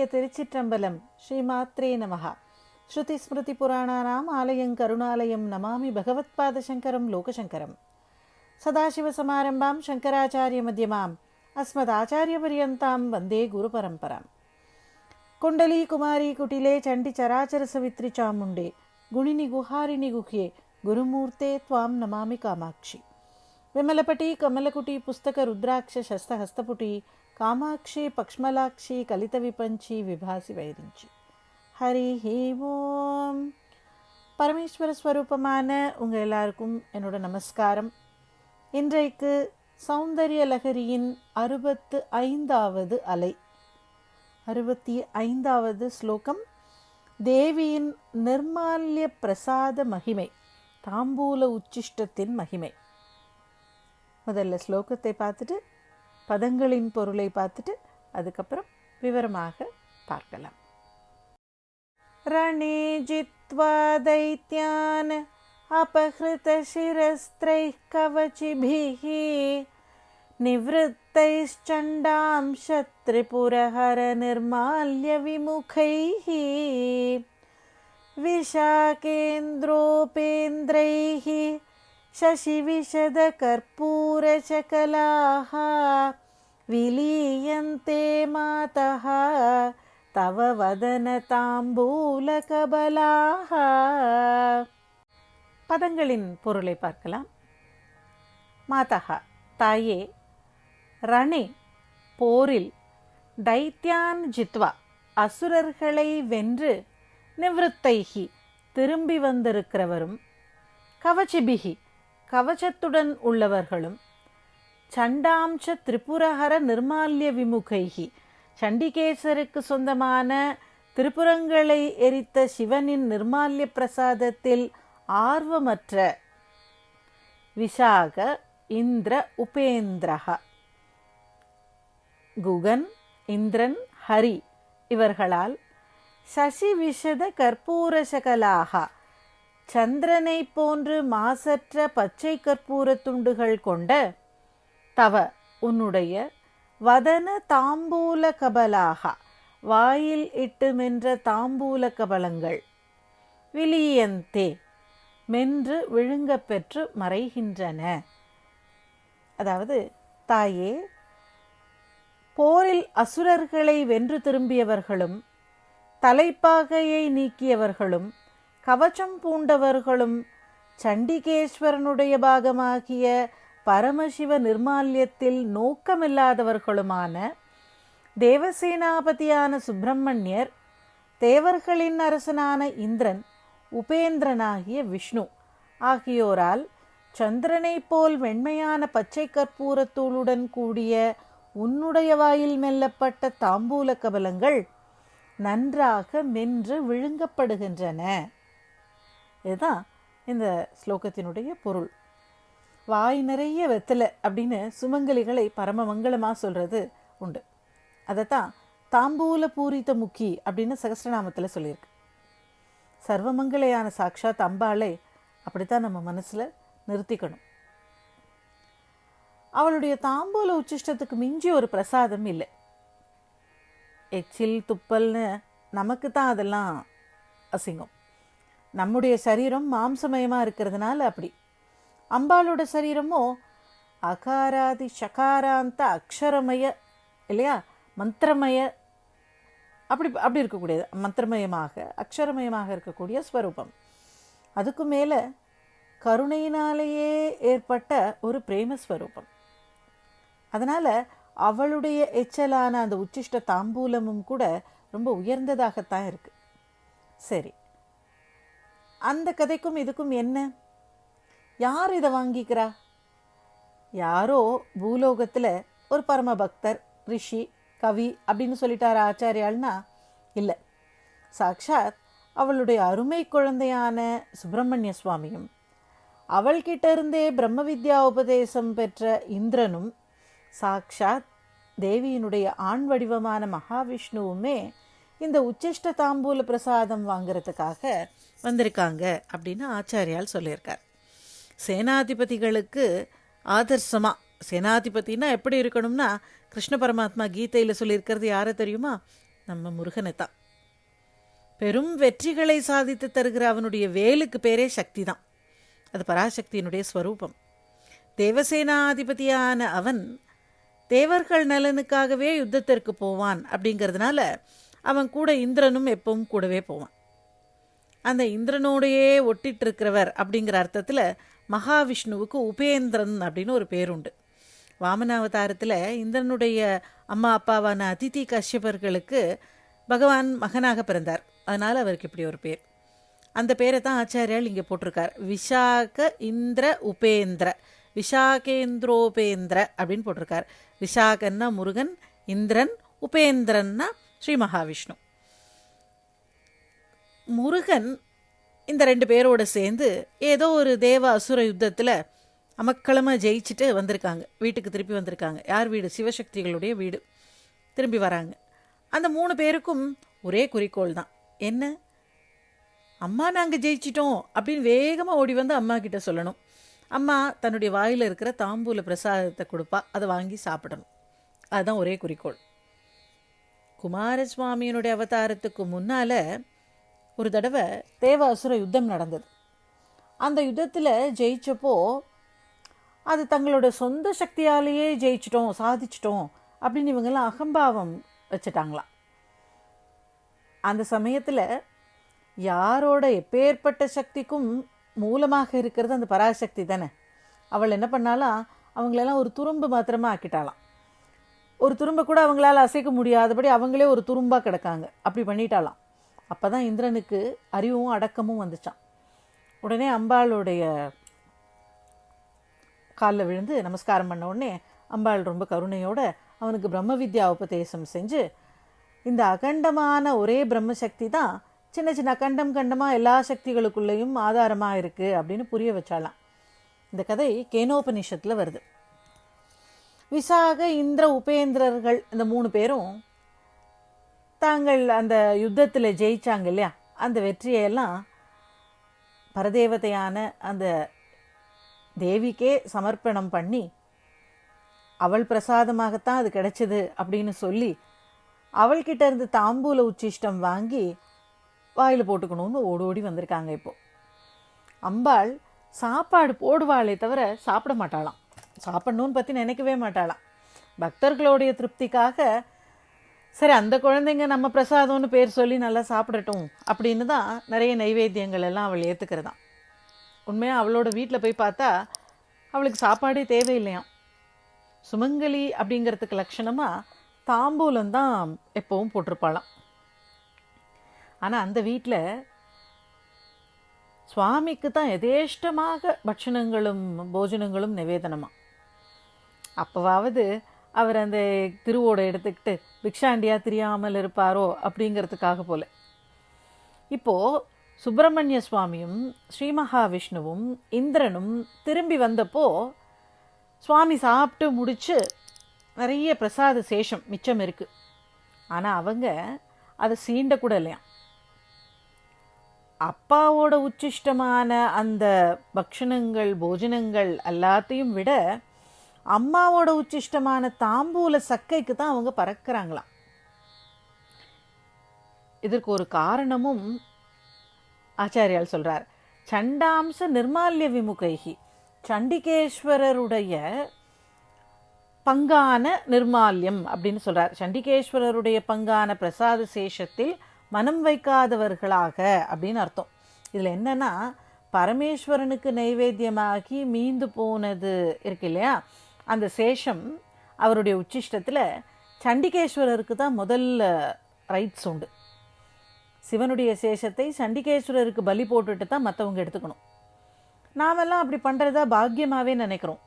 சிவாய திருச்சிற்றம்பலம் ஸ்ரீமாத்ரே நமகா ஸ்ருதி ஸ்மிருதி புராணானாம் ஆலயம் கருணாலயம் நமாமி பகவத்பாத சங்கரம் லோகசங்கரம் சதாசிவ சமாரம்பாம் சங்கராச்சாரிய மத்தியமாம் அஸ்மதாச்சாரியபரியந்தாம் வந்தே குரு பரம்பராம் కుండలీ కుమారీ కుటిలే చండి చరాచర సవిత్రి చాముండే గుణిని గుహారిణి గుహ్యే గురుమూర్తే త్వాం నమామి కామాక్షి విమలపటి కమలకుటి పుస్తక రుద్రాక్ష శస్తహస్తపుటి காமாட்சி பக்ஷ்மலாட்சி கலித விபஞ்சி விபாசி வைரிஞ்சி ஹரி ஹி ஓம் பரமேஸ்வர ஸ்வரூபமான உங்கள் எல்லாருக்கும் என்னோட நமஸ்காரம். இன்றைக்கு சௌந்தர்ய லகரியின் அறுபத்து ஐந்தாவது அலை. அறுபத்தி ஐந்தாவது ஸ்லோகம். தேவியின் நிர்மால்ய பிரசாத மகிமை தாம்பூல உச்சிஷ்டத்தின் மகிமை. முதல்ல ஸ்லோகத்தை பார்த்துட்டு பதங்களின் பொருளை பார்த்துட்டு அதுக்கப்புறம் விவரமாக பார்க்கலாம் ரணே ஜித்வா दैत्यान् अपहृतशिरस्त्रैः कवचिभिः निवृत्तैश्चण्डां शत्रिपुरहरनिर्माल्यविमुखैः विशाकेन्द्रोपेन्द्रैः शशिविशदकर्पूरचकलाः विलीयन्ते मातः तव वदनताम्बूलकबलाः பதங்களின் பொருளை பார்க்கலாம் மாதா தாயே ரணே போரில் தைத்யான் ஜித்வா அசுரர்களை வென்று நிவృத்தைகி திரும்பி வந்திருக்கிறவரும் கவச்சிபிகி கவச்சத்துடன் உள்ளவர்களும் சண்டாம்ச திரிபுரஹர நிர்மால்ய விமுகைகி சண்டிகேசருக்கு சொந்தமான திரிபுரங்களை எரித்த சிவனின் நிர்மால்ய பிரசாதத்தில் ஆர்வமற்ற விசாக இந்திர உபேந்திரக குகன் இந்திரன் ஹரி இவர்களால் சசி விஷத கற்பூரசகலாக சந்திரனை போன்று மாசற்ற பச்சை கற்பூர துண்டுகள் கொண்ட தவ உன்னுடைய வதன தாம்பூல கபலாகா வாயில் இட்டு மென்ற தாம்பூல கபலங்கள். விலியந்தே மென்று விழுங்க பெற்று மறைகின்றன. அதாவது தாயே போரில் அசுரர்களை வென்று திரும்பியவர்களும் தலைப்பாகையை நீக்கியவர்களும் கவச்சம் பூண்டவர்களும் சண்டிகேஸ்வரனுடைய பாகமாகிய பரமசிவ நிர்மால்யத்தில் நோக்கமில்லாதவர்களுமான தேவசேனாபதியான சுப்பிரமணியர் தேவர்களின் அரசனான இந்திரன் உபேந்திரனாகிய விஷ்ணு ஆகியோரால் சந்திரனைப் போல் வெண்மையான பச்சை கற்பூரத்தூளுடன் கூடிய உன்னுடைய வாயில் மெல்லப்பட்ட தாம்பூல கபலங்கள் நன்றாக மென்று விழுங்கப்படுகின்றன. இதுதான் இந்த ஸ்லோகத்தினுடைய பொருள். வாய் நிறைய வெத்தலை அப்படின்னு சுமங்கலிகளை பரமமங்கலமாக சொல்கிறது உண்டு. அதைத்தான் தாம்பூல பூரித்த முக்கி அப்படின்னு சகசிரநாமத்தில் சொல்லியிருக்கு. சர்வமங்கலையான சாட்சாத் அம்பாளை அப்படித்தான் நம்ம மனசில் நிறுத்திக்கணும். அவளுடைய தாம்பூல உச்சிஷ்டத்துக்கு மிஞ்சி ஒரு பிரசாதம் இல்லை. எச்சில் துப்பல்னு நமக்கு தான் அதெல்லாம் அசிங்கம். நம்முடைய சரீரம் மாம்சமயமாக இருக்கிறதுனால அப்படி. அம்பாளோட சரீரமோ அகாராதி சகாராந்த அக்ஷரமய இல்லையா? மந்திரமய அப்படி அப்படி இருக்கக்கூடியது. மந்திரமயமாக அக்ஷரமயமாக இருக்கக்கூடிய ஸ்வரூபம். அதுக்கு மேலே கருணையினாலேயே ஏற்பட்ட ஒரு பிரேமஸ்வரூபம் அதனால் அவளுடைய எச்சலான அந்த உச்சிஷ்ட தாம்பூலமும் கூட ரொம்ப உயர்ந்ததாகத்தான் இருக்குது சரி. அந்த கதைக்கும் இதுக்கும் என்ன? யார் இதை வாங்கிக்கிறா? யாரோ பூலோகத்தில் ஒரு பரம பக்தர் ரிஷி கவி அப்படின்னு சொல்லிட்டார் ஆச்சாரியாள்னா? இல்லை. சாக்ஷாத் அவளுடைய அருமை குழந்தையான சுப்பிரமணிய சுவாமியும் அவள்கிட்ட இருந்தே பிரம்ம வித்யா உபதேசம் பெற்ற இந்திரனும் சாக்ஷாத் தேவியினுடைய ஆண் வடிவமான மகாவிஷ்ணுவுமே இந்த உச்சிஷ்ட தாம்பூல பிரசாதம் வாங்கிறதுக்காக வந்திருக்காங்க அப்படின்னு ஆச்சாரியால் சொல்லியிருக்கார். சேனாதிபதிகளுக்கு ஆதர்சமாக சேனாதிபதினா எப்படி இருக்கணும்னா கிருஷ்ண பரமாத்மா கீதையில் சொல்லியிருக்கிறது யாரை தெரியுமா? நம்ம முருகனை தான். பெரும் வெற்றிகளை சாதித்து தருகிற அவனுடைய வேலுக்கு பேரே சக்தி தான் அது பராசக்தியினுடைய ஸ்வரூபம். தேவசேனாதிபதியான அவன் தேவர்கள் நலனுக்காகவே யுத்தத்திற்கு போவான் அப்படிங்கிறதுனால அவன் கூட இந்திரனும் எப்பவும் கூடவே போவான். அந்த இந்திரனோடையே ஒட்டிட்டு இருக்கிறவர் அப்படிங்கிற அர்த்தத்தில் மகாவிஷ்ணுவுக்கு உபேந்திரன் அப்படின்னு ஒரு பேருண்டு. வாமனாவதாரத்தில் இந்திரனுடைய அம்மா அப்பாவான அதிதி கஷ்யபர்களுக்கு பகவான் மகனாக பிறந்தார். அதனால் அவருக்கு இப்படி ஒரு பேர். அந்த பேரை தான் ஆச்சாரியால் இங்கே போட்டிருக்கார். விஷாக இந்திர உபேந்திர விஷாகேந்திரோபேந்திர அப்படின்னு போட்டிருக்கார். விஷாகன்னா முருகன் இந்திரன் உபேந்திரன்னா ஸ்ரீ மகாவிஷ்ணு. முருகன் இந்த ரெண்டு பேரோட சேர்ந்து ஏதோ ஒரு தேவ அசுர யுத்தத்தில் அமக்களமாக ஜெயிச்சுட்டு வந்திருக்காங்க. வீட்டுக்கு திருப்பி வந்திருக்காங்க. யார் வீடு? சிவசக்திகளுடைய வீடு. திரும்பி வராங்க. அந்த மூணு பேருக்கும் ஒரே குறிக்கோள் தான். என்ன? அம்மா நாங்கள் ஜெயிச்சிட்டோம் அப்படின்னு வேகமாக ஓடி வந்து அம்மா கிட்ட சொல்லணும். அம்மா தன்னுடைய வாயில் இருக்கிற தாம்பூல பிரசாதத்தை கொடுப்பா. அதை வாங்கி சாப்பிடணும். அதுதான் ஒரே குறிக்கோள். குமாரசுவாமியினுடைய அவதாரத்துக்கு முன்னால் ஒரு தடவை தேவாசுர யுத்தம் நடந்தது. அந்த யுத்தத்தில் ஜெயிச்சப்போ அது தங்களோட சொந்த சக்தியாலேயே ஜெயிச்சிட்டோம் சாதிச்சிட்டோம் அப்படின்னு இவங்கெல்லாம் அகம்பாவம் வச்சுட்டாங்களாம். அந்த சமயத்தில் யாரோட எப்பேற்பட்ட சக்திக்கும் மூலமாக இருக்கிறது அந்த பராசக்தி தானே. அவள் என்ன பண்ணாலாம் அவங்களெல்லாம் ஒரு துரும்பு மாத்திரமா ஆக்கிட்டாளாம். ஒரு துரும்பை கூட அவங்களால அசைக்க முடியாதபடி அவங்களே ஒரு துரும்பாக கிடக்காங்க. அப்படி பண்ணிட்டாலாம். அப்போ தான் இந்திரனுக்கு அறிவும் அடக்கமும் வந்துச்சான் உடனே அம்பாளுடைய காலில் விழுந்து நமஸ்காரம் பண்ண உடனே அம்பாள் ரொம்ப கருணையோட அவனுக்கு பிரம்ம வித்யா உபதேசம் செஞ்சு இந்த அகண்டமான ஒரே பிரம்மசக்தி தான் சின்ன சின்ன கண்டம் கண்டமாக எல்லா சக்திகளுக்குள்ளேயும் ஆதாரமாக இருக்குது அப்படின்னு புரிய வச்சாலாம். இந்த கதை கேனோபனிஷத்தில் வருது. விசாக இந்திர உபேந்திரர்கள் இந்த மூணு பேரும் தாங்கள் அந்த யுத்தத்தில் ஜெயிச்சாங்க இல்லையா? அந்த வெற்றியெல்லாம் பரதேவதையான அந்த தேவிக்கே சமர்ப்பணம் பண்ணி அவள் பிரசாதமாகத்தான் அது கிடைச்சது அப்படின்னு சொல்லி அவள்கிட்ட இருந்து தாம்பூல உச்சிஷ்டம் வாங்கி வாயில் போட்டுக்கணும்னு ஓடி ஓடி வந்திருக்காங்க இப்போ. அம்பாள் சாப்பாடு போடுவாளே தவிர சாப்பிட மாட்டாளாம். சாப்பிடணும்னு பற்றி நினைக்கவே மாட்டாளாம். பக்தர்களுடைய திருப்திக்காக சரி அந்த குழந்தைங்க நம்ம பிரசாதம்னு பேர் சொல்லி நல்லா சாப்பிடட்டும் அப்படின்னு தான் நிறைய நைவேத்தியங்கள் எல்லாம் அவள் ஏற்றுக்கிறதான் உண்மையாக அவளோட வீட்டில் போய் பார்த்தா அவளுக்கு சாப்பாடே தேவையில்லையாம். சுமங்கலி அப்படிங்கிறதுக்கு லட்சணமாக தாம்பூலம் தான் எப்போவும் போட்டிருப்பாளாம். ஆனால் அந்த வீட்டில் சுவாமிக்கு தான் எதேஷ்டமாக பட்சணங்களும் போஜனங்களும் நிவேதனமாக அப்போவாவது அவர் அந்த திருவோடை எடுத்துக்கிட்டு பிக்ஷாண்டியா தெரியாமல் இருப்பாரோ அப்படிங்கிறதுக்காக போல. இப்போது சுப்பிரமணிய சுவாமியும் ஸ்ரீ மகாவிஷ்ணுவும் இந்திரனும் திரும்பி வந்தப்போ சுவாமி சாப்பிட்டு முடித்து நிறைய பிரசாத சேஷம் மிச்சம் இருக்கு. ஆனால் அவங்க அதை சீண்ட கூட இல்லையாம் அப்பாவோட உச்சிஷ்டமான அந்த பக்ஷணங்கள் போஜனங்கள் எல்லாத்தையும் விட அம்மாவோட உச்சிஷ்டமான தாம்பூல சக்கைக்கு தான் அவங்க பறக்கிறாங்களாம். இதற்கு ஒரு காரணமும் ஆச்சாரியால் சொல்றார். சண்டாம்ச நிர்மால்ய விமுகைகி சண்டிகேஸ்வரருடைய பங்கான நிர்மால்யம் அப்படின்னு சொல்றார். சண்டிகேஸ்வரருடைய பங்கான பிரசாத சேஷத்தில் மனம் வைக்காதவர்களாக அப்படின்னு அர்த்தம். இதில் என்னன்னா பரமேஸ்வரனுக்கு நைவேத்தியமாகி மீந்து போனது இருக்கு இல்லையா? அந்த சேஷம் அவருடைய உச்சிஷ்டத்தில் சண்டிகேஸ்வரருக்கு தான் முதல்ல ரைட்ஸ் உண்டு. சிவனுடைய சேஷத்தை சண்டிகேஸ்வரருக்கு பலி போட்டுட்டு தான் மற்றவங்க எடுத்துக்கணும். நாமெல்லாம் அப்படி பண்ணுறதா பாக்கியமாகவே நினைக்கிறோம்.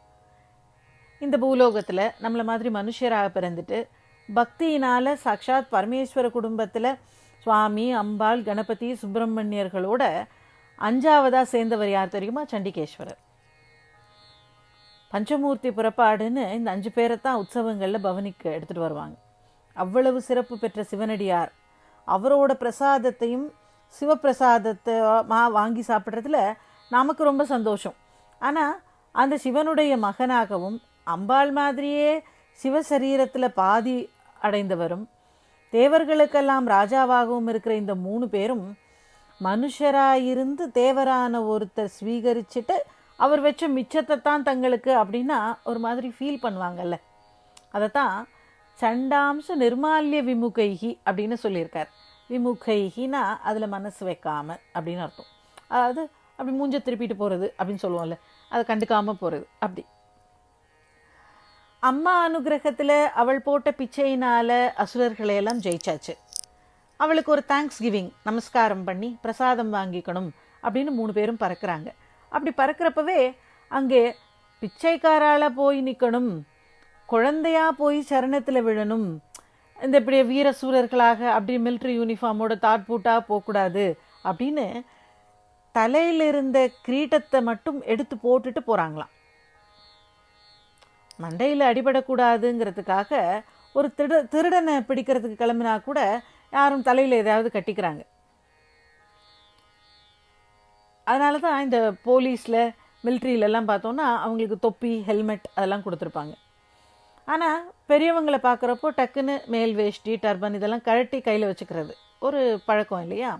இந்த பூலோகத்தில் நம்மளை மாதிரி மனுஷராக பிறந்துட்டு பக்தியினால் சாக்ஷாத் பரமேஸ்வர குடும்பத்தில் சுவாமி அம்பாள் கணபதி சுப்பிரமணியர்களோட அஞ்சாவதாக சேர்ந்தவர் யார் தெரியுமா? சண்டிகேஸ்வரர். பஞ்சமூர்த்தி புறப்பாடுன்னு இந்த அஞ்சு பேரை தான் உற்சவங்களில் பவனிக்கு எடுத்துகிட்டு வருவாங்க. அவ்வளவு சிறப்பு பெற்ற சிவனடியார். அவரோட பிரசாதத்தையும் சிவப்பிரசாதத்தை மா வாங்கி சாப்பிட்றதுல நமக்கு ரொம்ப சந்தோஷம். ஆனால் அந்த சிவனுடைய மகனாகவும் அம்பாள் மாதிரியே சிவசரீரத்தில் பாதி அடைந்தவரும் தேவர்களுக்கெல்லாம் ராஜாவாகவும் இருக்கிற இந்த மூணு பேரும் மனுஷராயிருந்து தேவரான ஒருத்தர் ஸ்வீகரிச்சுட்டு அவர் வச்ச மிச்சத்தை தான் தங்களுக்கு அப்படின்னா ஒரு மாதிரி ஃபீல் பண்ணுவாங்கல்ல. அதைத்தான் சண்டாம்ச நிர்மால்ய விமுகைகி அப்படின்னு சொல்லியிருக்கார். விமுகைகினா அதில் மனசு வைக்காம அப்படின்னு அர்த்தம். அதாவது அப்படி மூஞ்ச திருப்பிட்டு போகிறது அப்படின்னு சொல்லுவோம்ல அதை கண்டுக்காமல் போகிறது அப்படி. அம்மா அனுகிரகத்தில் அவள் போட்ட பிச்சையினால் அசுரர்களை எல்லாம் ஜெயிச்சாச்சு. அவளுக்கு ஒரு தேங்க்ஸ் கிவிங் நமஸ்காரம் பண்ணி பிரசாதம் வாங்கிக்கணும் அப்படின்னு மூணு பேரும் பறக்கிறாங்க. அப்படி பறக்கிறப்பவே அங்கே பிச்சைக்காரால் போய் நிற்கணும் குழந்தையாக போய் சரணத்தில் விழணும் இந்த இப்படி வீர சூரர்களாக அப்படி மிலிட்ரி யூனிஃபார்மோட தாட்பூட்டாக போகக்கூடாது அப்படின்னு தலையில் இருந்த கிரீட்டத்தை மட்டும் எடுத்து போட்டுட்டு போகிறாங்களாம் மண்டையில் அடிபடக்கூடாதுங்கிறதுக்காக ஒரு திரு திருடனை பிடிக்கிறதுக்கு கிளம்பினா கூட யாரும் தலையில் ஏதாவது கட்டிக்கிறாங்க. அதனால தான் இந்த போலீஸில் மிலிட்ரியிலலாம் பார்த்தோன்னா அவங்களுக்கு தொப்பி ஹெல்மெட் அதெல்லாம் கொடுத்துருப்பாங்க. ஆனால் பெரியவங்களை பார்க்குறப்போ டக்குன்னு மேல் வேஷ்டி டர்பன் இதெல்லாம் கழட்டி கையில் வச்சுக்கிறது ஒரு பழக்கம் இல்லையா?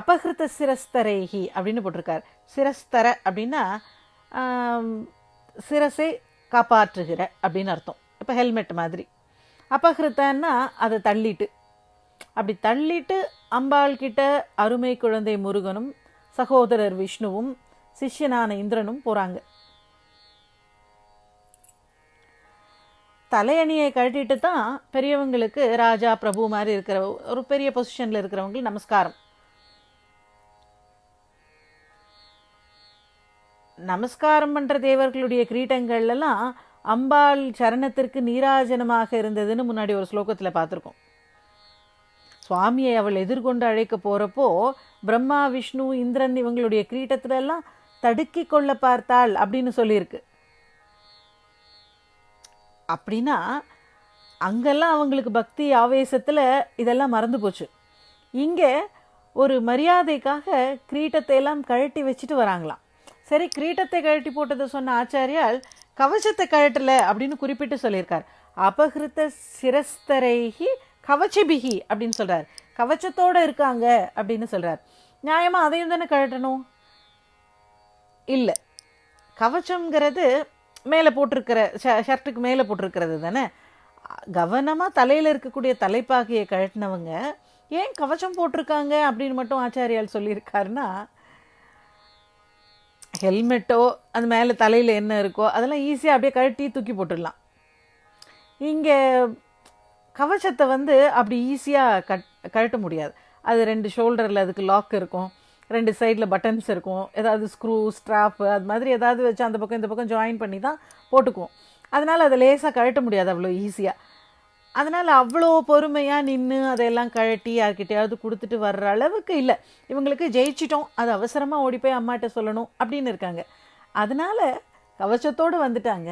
அபகிருத்த சிரஸ்தரேகி அப்படின்னு போட்டிருக்கார். சிரஸ்தர அப்படின்னா சிரசை காப்பாற்றுகிற அப்படின்னு அர்த்தம். இப்போ ஹெல்மெட் மாதிரி. அபகிருத்தன்னா அதை தள்ளிட்டு. அப்படி தள்ளிட்டு அம்பாள் கிட்ட அருமை குழந்தை முருகனும் சகோதரர் விஷ்ணுவும் சிஷ்யனான இந்திரனும் போறாங்க. தலையணியை கழட்டிட்டு தான் பெரியவங்களுக்கு ராஜா பிரபு மாதிரி இருக்கிற ஒரு பெரிய பொசிஷன்ல இருக்கிறவங்களுக்கு நமஸ்காரம். நமஸ்காரம் பண்ற தேவர்களுடைய கிரீட்டங்கள்லாம் அம்பாள் சரணத்திற்கு நீராஜனமாக இருந்ததுன்னு முன்னாடி ஒரு ஸ்லோகத்தில் பார்த்துருக்கோம். சுவாமியை அவள் எதிர்கொண்டு அழைக்க போகிறப்போ பிரம்மா விஷ்ணு இந்திரன் இவங்களுடைய கிரீட்டத்துல எல்லாம் தடுக்கி கொள்ள பார்த்தாள் அப்படின்னு சொல்லியிருக்கு. அப்படின்னா அங்கெல்லாம் அவங்களுக்கு பக்தி ஆவேசத்தில் இதெல்லாம் மறந்து போச்சு. இங்கே ஒரு மரியாதைக்காக கிரீட்டத்தை எல்லாம் கழட்டி வச்சுட்டு வராங்களாம். சரி கிரீட்டத்தை கழட்டி போட்டதை சொன்ன ஆச்சாரியால் கவசத்தை கழட்டலை அப்படின்னு குறிப்பிட்டு சொல்லியிருக்கார். அபகிருத்த சிரஸ்தரைகி கவச்சபிகி அப்படின்னு சொல்கிறார் கவச்சத்தோட இருக்காங்க அப்படின்னு சொல்கிறார் நியாயமாக அதையும் தானே கழட்டணும்? இல்லை. கவச்சங்கிறது மேலே போட்டிருக்கிற ஷ- ஷர்ட்டுக்கு மேலே போட்டிருக்கிறது தானே? கவனமாக தலையில் இருக்கக்கூடிய தலைப்பாகையை கழட்டினவங்க ஏன் கவச்சம் போட்டிருக்காங்க அப்படின்னு மட்டும் ஆச்சாரியால் சொல்லியிருக்காருன்னா ஹெல்மெட்டோ அது மேலே தலையில் என்ன இருக்கோ அதெல்லாம் ஈஸியாக அப்படியே கழட்டி தூக்கி போட்டுடலாம். இங்கே கவச்சத்தை வந்து அப்படி ஈஸியாக கட் கழட்ட முடியாது. அது ரெண்டு ஷோல்டரில் அதுக்கு லாக் இருக்கும். ரெண்டு சைடில் பட்டன்ஸ் இருக்கும். ஏதாவது ஸ்க்ரூ ஸ்ட்ராப்பு அது மாதிரி ஏதாவது வச்சு அந்த பக்கம் இந்த பக்கம் ஜாயின் பண்ணி தான் போட்டுக்குவோம். அதனால் அதை லேசாக கழட்ட முடியாது அவ்வளோ ஈஸியாக அதனால் அவ்வளோ பொறுமையாக நின்று அதையெல்லாம் கழட்டி யார்கிட்டையாவது கொடுத்துட்டு வர்ற அளவுக்கு இல்லை. இவங்களுக்கு ஜெயிச்சிட்டோம். அது அவசரமாக ஓடி போய் அம்மாட்ட சொல்லணும் அப்படின்னு இருக்காங்க. அதனால் கவச்சத்தோடு வந்துட்டாங்க.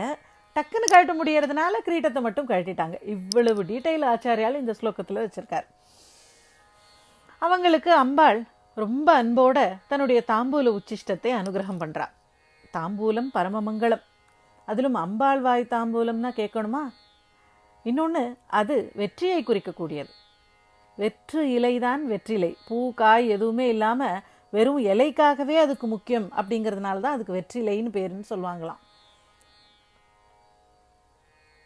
டக்குன்னு கழட்ட முடியறதுனால கிரீட்டத்தை மட்டும் கழட்டிட்டாங்க. இவ்வளவு டீட்டெயில் ஆச்சாரியால் இந்த ஸ்லோகத்தில் வச்சிருக்கார். அவங்களுக்கு அம்பாள் ரொம்ப அன்போட தன்னுடைய தாம்பூல உச்சிஷ்டத்தை அனுகிரகம் பண்ணுறா தாம்பூலம் பரமமங்கலம். அதிலும் அம்பாள் வாய் தாம்பூலம்னா கேட்கணுமா? இன்னொன்று அது வெற்றியை குறிக்கக்கூடியது. வெற்று இலைதான் வெற்றிலை. பூ காய் எதுவுமே இல்லாமல் வெறும் இலைக்காகவே அதுக்கு முக்கியம் அப்படிங்கிறதுனால தான் அதுக்கு வெற்றிலைன்னு பேருன்னு சொல்லுவாங்களாம்.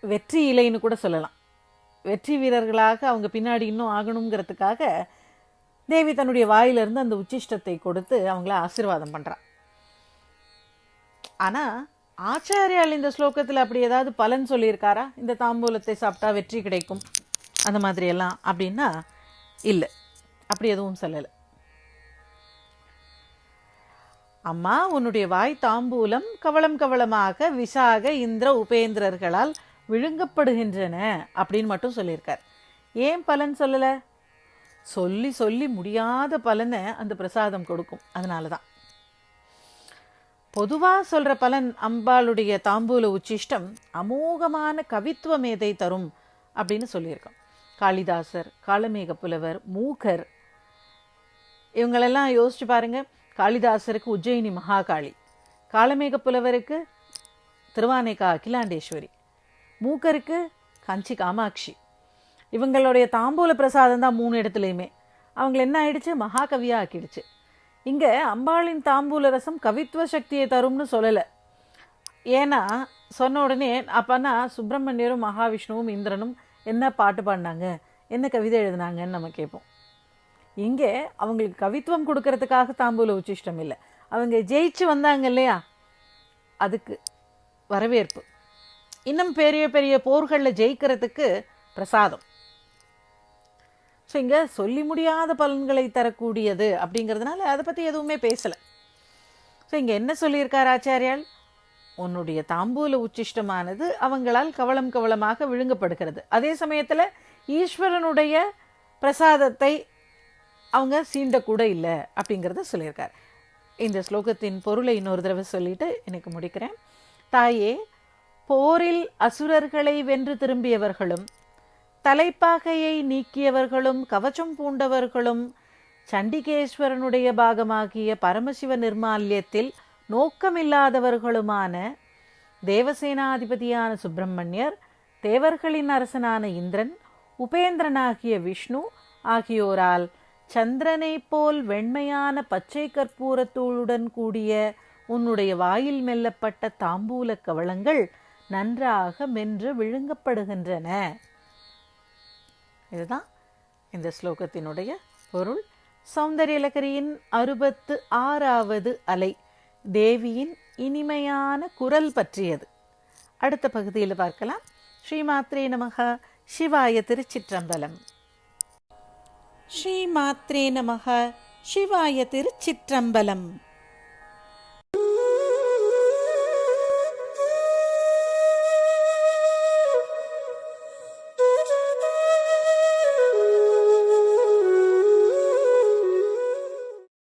வெற்றி இலைன்னு கூட சொல்லலாம். வெற்றி வீரர்களாக அவங்க பின்னாடி இன்னும் ஆகணுங்கிறதுக்காக தேவி தன்னுடைய வாயிலிருந்து அந்த உச்சிஷ்டத்தை கொடுத்து அவங்கள ஆசீர்வாதம் பண்ணுறான் ஆனால் ஆச்சாரியால் இந்த ஸ்லோகத்தில் அப்படி ஏதாவது பலன் சொல்லியிருக்காரா? இந்த தாம்பூலத்தை சாப்பிட்டா வெற்றி கிடைக்கும் அந்த மாதிரி எல்லாம் அப்படின்னா இல்லை. அப்படி எதுவும் சொல்லலை. அம்மா உன்னுடைய வாய் தாம்பூலம் கவளம் கவளமாக விசாக இந்திர உபேந்திரர்களால் விழுங்கப்படுகின்றன அப்படின்னு மட்டும் சொல்லியிருக்கார். ஏன் பலன் சொல்லலை? சொல்லி சொல்லி முடியாத பலனை அந்த பிரசாதம் கொடுக்கும். அதனால தான் பொதுவாக சொல்கிற பலன் அம்பாளுடைய தாம்பூல உச்சிஷ்டம் அமோகமான கவித்துவ மேதை தரும் அப்படின்னு சொல்லியிருக்கோம் காளிதாசர் காளமேக புலவர் மூகர். இவங்களெல்லாம் யோசிச்சு பாருங்க. காளிதாசருக்கு உஜ்ஜயினி மகாகாளி. காளமேக புலவருக்கு திருவானைக்கா அகிலாண்டேஸ்வரி. மூக்கருக்கு காஞ்சி காமாட்சி. இவங்களுடைய தாம்பூல பிரசாதம் தான் மூணு இடத்துலையுமே. அவங்கள என்ன ஆயிடுச்சு? மகாகவியாக ஆக்கிடுச்சு. இங்கே அம்பாளின் தாம்பூல ரசம் கவித்துவ சக்தியை தரும்னு சொல்லலை. ஏன்னா சொன்ன உடனே அப்போனா சுப்பிரமணியரும் மகாவிஷ்ணுவும் இந்திரனும் என்ன பாட்டு பாடினாங்க? என்ன கவிதை எழுதினாங்கன்னு நம்ம கேட்போம். இங்கே அவங்களுக்கு கவித்துவம் கொடுக்கறதுக்காக தாம்பூல உச்சிஷ்டம் இல்லை. அவங்க ஜெயிச்சு வந்தாங்க இல்லையா? அதுக்கு வரவேற்பு. இன்னும் பெரிய பெரிய போர்களில் ஜெயிக்கிறதுக்கு பிரசாதம். ஸோ இங்கே சொல்லி முடியாத பலன்களை தரக்கூடியது அப்படிங்கிறதுனால அதை பற்றி எதுவுமே பேசலை. ஸோ இங்கே என்ன சொல்லியிருக்கார் ஆச்சாரியால்? உன்னுடைய தாம்பூல உச்சிஷ்டமானது அவங்களால் கவலம் கவலமாக விழுங்கப்படுகிறது. அதே சமயத்தில் ஈஸ்வரனுடைய பிரசாதத்தை அவங்க சீண்டக்கூட இல்லை அப்படிங்கிறத சொல்லியிருக்கார். இந்த ஸ்லோகத்தின் பொருளை இன்னொரு தடவை சொல்லிட்டு எனக்கு முடிக்கிறேன். தாயே போரில் அசுரர்களை வென்று திரும்பியவர்களும் தலைப்பாகையை நீக்கியவர்களும் கவச்சம் பூண்டவர்களும் சண்டிகேஸ்வரனுடைய பாகமாகிய பரமசிவ நிர்மால்யத்தில் நோக்கமில்லாதவர்களுமான தேவசேனாதிபதியான சுப்பிரமணியர் தேவர்களின் அரசனான இந்திரன் உபேந்திரனாகிய விஷ்ணு ஆகியோரால் சந்திரனைப் போல் வெண்மையான பச்சை கற்பூரத்தூளுடன் கூடிய உன்னுடைய வாயில் மெல்லப்பட்ட தாம்பூல கவளங்கள் நன்றாக மென்று விழுங்கப்படுகின்றன. இதுதான் இந்த ஸ்லோகத்தினுடைய பொருள். சௌந்தரியலகரியின் அறுபத்து ஆறாவது அலை தேவியின் இனிமையான குரல் பற்றியது. அடுத்த பகுதியில் பார்க்கலாம். ஸ்ரீமாத்ரே நமக சிவாய திருச்சிற்றம்பலம். ஸ்ரீமாத்ரே நமக சிவாய திருச்சிற்றம்பலம்.